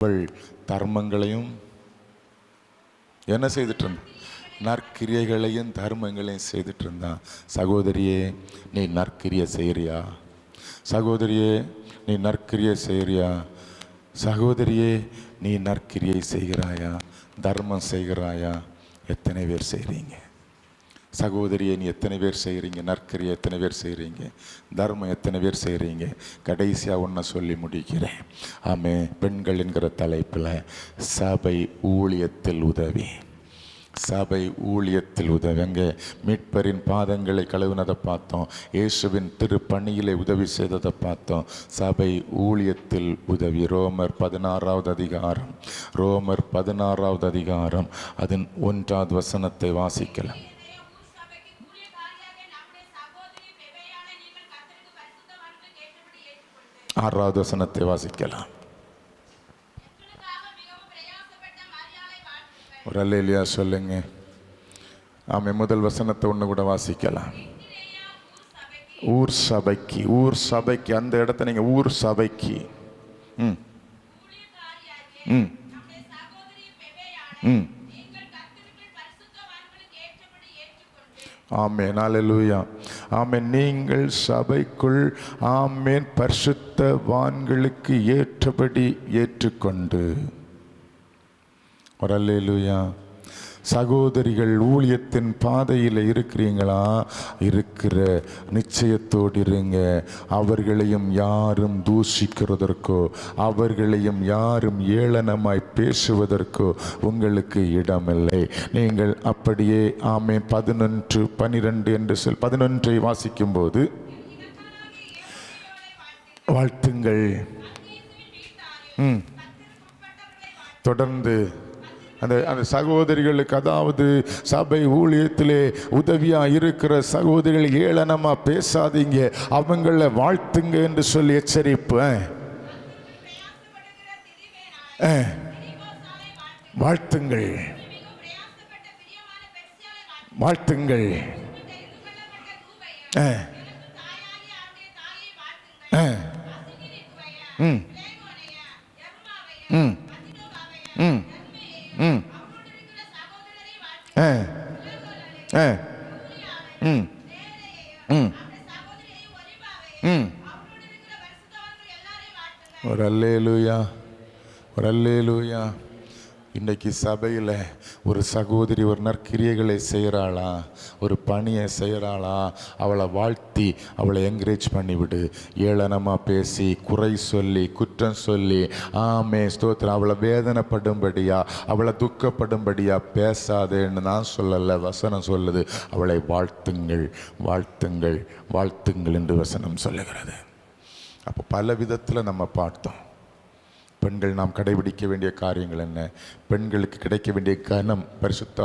உங்கள் தர்மங்களையும் என்ன செய்துட்டு இருந்தான் நற்கிரியைகளையும் தர்மங்களையும் செய்துட்டு இருந்தான் சகோதரியே நீ நற்கிரிய செய்கிறியா சகோதரியே நீ நற்கிரியை செய்கிறியா சகோதரியே நீ நற்கிரியை செய்கிறாயா? தர்மம் செய்கிறாயா? எத்தனை பேர் செய்கிறீங்க சகோதரியை நீ எத்தனை பேர் செய்கிறீங்க? நற்கரியை எத்தனை பேர் செய்கிறீங்க? தர்மம் எத்தனை பேர் செய்கிறீங்க? கடைசியாக ஒன்றை சொல்லி முடிக்கிறேன். ஆமே பெண்கள் என்கிற தலைப்பில் சபை ஊழியத்தில் உதவி. சபை ஊழியத்தில் உதவிங்க மீட்பரின் பாதங்களை கழுவினதை பார்த்தோம். இயேசுவின் திருப்பணியிலே உதவி செய்ததை பார்த்தோம். சபை ஊழியத்தில் உதவி. ரோமர் பதினாறாவது அதிகாரம். ரோமர் பதினாறாவது அதிகாரம். அதன் ஒன்றாவது வசனத்தை வாசிக்கலாம். ஆறாவது வசனத்தை வாசிக்கலாம். ஒரு அல்லையா சொல்லுங்க. ஆமை முதல் வசனத்தை ஒன்று கூட வாசிக்கலாம். ஊர் சபைக்கு ஊர் சபைக்கு அந்த இடத்த நீங்கள் ஊர் சபைக்கு. ம். ம். ம். ஆமே நாலு லூயா ஆமேன். நீங்கள் சபைக்குள் ஆமேன் பரிசுத்தவான்களுக்கு ஏற்றபடி ஏற்றுக்கொண்டு. ஒரு அல்லேலூயா. சகோதரிகள் ஊழியத்தின் பாதையில் இருக்கிறீங்களா? இருக்கிற நிச்சயத்தோடு இருங்க. அவர்களையும் யாரும் தூஷிக்கிறதற்கோ அவர்களையும் யாரும் ஏளனமாய் பேசுவதற்கோ உங்களுக்கு இடமில்லை. நீங்கள் அப்படியே ஆமே பதினொன்று பனிரெண்டு என்று சொல் பதினொன்றை வாசிக்கும்போது வாழ்த்துங்கள். ம். தொடர்ந்து அந்த அந்த சகோதரிகளுக்கு அதாவது சபை ஊழியத்திலே உதவியாக இருக்கிற சகோதரிகள் ஏளனமாக பேசாதீங்க. அவங்கள வாழ்த்துங்க என்று சொல்லி எச்சரிப்பு. ஆ. ஆ. வாழ்த்துங்கள். வாழ்த்துங்கள். ம். ம். ம். ம். ம். ஒரு அல்லேலூயா. ஒரு அல்லேலூயா. இன்னைக்கு சபையில் ஒரு சகோதரி ஒரு நற்கிரியைகளை செய்கிறாளா ஒரு பணியை செய்கிறாளா அவளை வாழ்த்தி அவளை என்கரேஜ் பண்ணிவிடு. ஏளனமாக பேசி குறை சொல்லி குற்றம் சொல்லி ஆமே ஸ்தோத்திரம். அவளை வேதனைப்படும்படியா அவளை துக்கப்படும்படியா பேசாதேன்னு நான் சொல்லலை வசனம் சொல்லுது. அவளை வாழ்த்துங்கள் வாழ்த்துங்கள் வாழ்த்துங்கள் என்று வசனம் சொல்லுகிறது. அப்போ பல விதத்தில் நம்ம பார்த்தோம். பெண்கள் நாம் கடைபிடிக்க வேண்டிய காரியங்கள் என்ன? பெண்களுக்கு கிடைக்க வேண்டிய கனம் பரிசுத்த